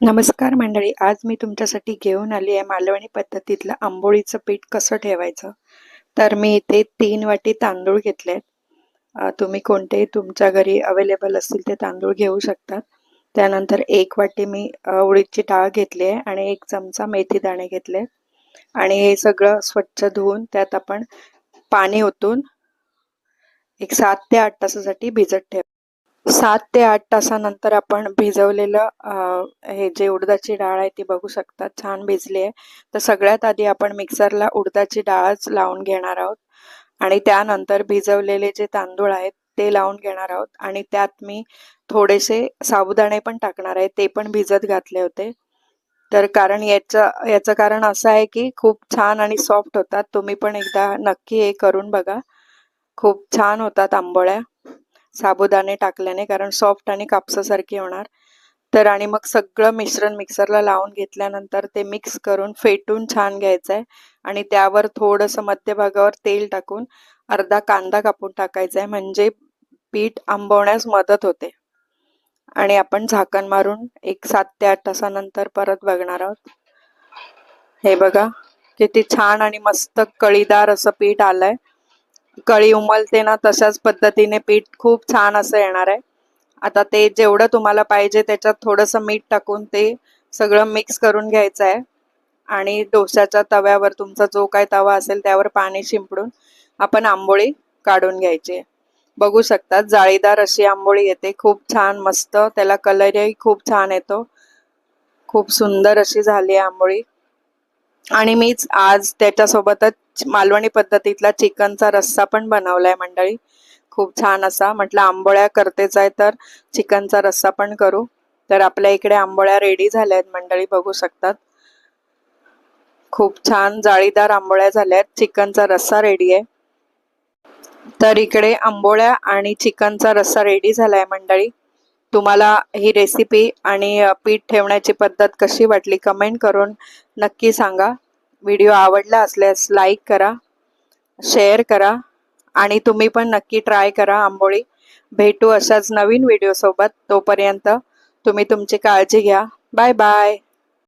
नमस्कार मंडळी आज मी तुमच्यासाठी घेऊन आली आहे मालवणी पद्धतीतलं आंबोळीचं पीठ कसं ठेवायचं? तर मी इथे तीन वाटी तांदूळ घेतले आहेत. तुम्ही कोणतेही तुमच्या घरी अवेलेबल असतील ते तांदूळ घेऊ शकतात त्यानंतर एक वाटी मी उडीदची डाळ घेतली आहे आणि एक चमचा मेथी दाणे घेतले आणि हे सगळं स्वच्छ धुवून त्यात आपण पाणी ओतून एक सात ते आठ तासासाठी भिजत ठेव सात ते आठ तासानंतर आपण भिजवलेलं हे जे उडदाची डाळ आहे ती बघू शकता. छान भिजली आहे. तर सगळ्यात आधी आपण मिक्सरला उडदाची डाळच लावून घेणार आहोत. आणि त्यानंतर भिजवलेले जे तांदूळ आहेत ते लावून घेणार आहोत. आणि त्यात मी थोडेसे साबुदाणे पण टाकणार आहे. ते पण भिजत घातले होते. तर कारण याचं याचं कारण असं आहे की खूप छान आणि सॉफ्ट होतात. तुम्ही पण एकदा नक्की हे करून बघा. खूप छान होतात आंबोळ्या. साबुदाणे टाकल्याने कारण सॉफ्ट आणि कापसासारखी होणार. तर आणि मग सगळं मिश्रण मिक्सरला लावून घेतल्यानंतर ते मिक्स करून फेटून छान घ्यायचं आहे आणि त्यावर थोडंसं मध्यभागावर तेल टाकून अर्धा कांदा कापून टाकायचा आहे म्हणजे पीठ आंबवण्यास मदत होते. आणि आपण झाकण मारून एक सात ते आठ तासानंतर परत बघणार आहोत. हे बघा किती छान आणि मस्त कळीदार असं पीठ आलंय. कळी उमलते ना तशाच पद्धतीने पीठ खूप छान असं येणार आहे. आता ते जेवढं तुम्हाला पाहिजे त्याच्यात थोडंसं मीठ टाकून ते सगळं मिक्स करून घ्यायचं आहे. आणि डोश्याच्या तव्यावर तुमचा जो काय तवा असेल त्यावर पाणी शिंपडून आपण आंबोळी काढून घ्यायची आहे. बघू शकतात जाळीदार अशी आंबोळी येते. खूप छान मस्त. त्याला कलरही खूप छान येतो. खूप सुंदर अशी झाली आहे आंबोळी. आणि मीच आज त्याच्यासोबतच मालवणी पद्धतीतला चिकनचा रस्सा पण बनवलाय मंडळी. खूप छान असा. म्हटलं आंबोळ्या करतेच आहे तर चिकनचा रस्सा पण करू. तर आपल्या इकडे आंबोळ्या रेडी झाल्या आहेत मंडळी बघू शकतात. खूप छान जाळीदार आंबोळ्या झाल्या आहेत चिकनचा रस्सा रेडी आहे. तर इकडे आंबोळ्या आणि चिकनचा रस्सा रेडी झालाय मंडळी. तुम्हाला ही रेसिपी आणि पीठ ठेवण्याची पद्धत कशी वाटली कमेंट करून नक्की सांगा. व्हिडिओ आवडला असल्यास लाईक करा शेअर करा आणि तुम्ही पण नक्की ट्राय करा आंबोळी. भेटू अशाच नवीन व्हिडिओसोबत तोपर्यंत तुम्ही तुमची काळजी घ्या. Bye bye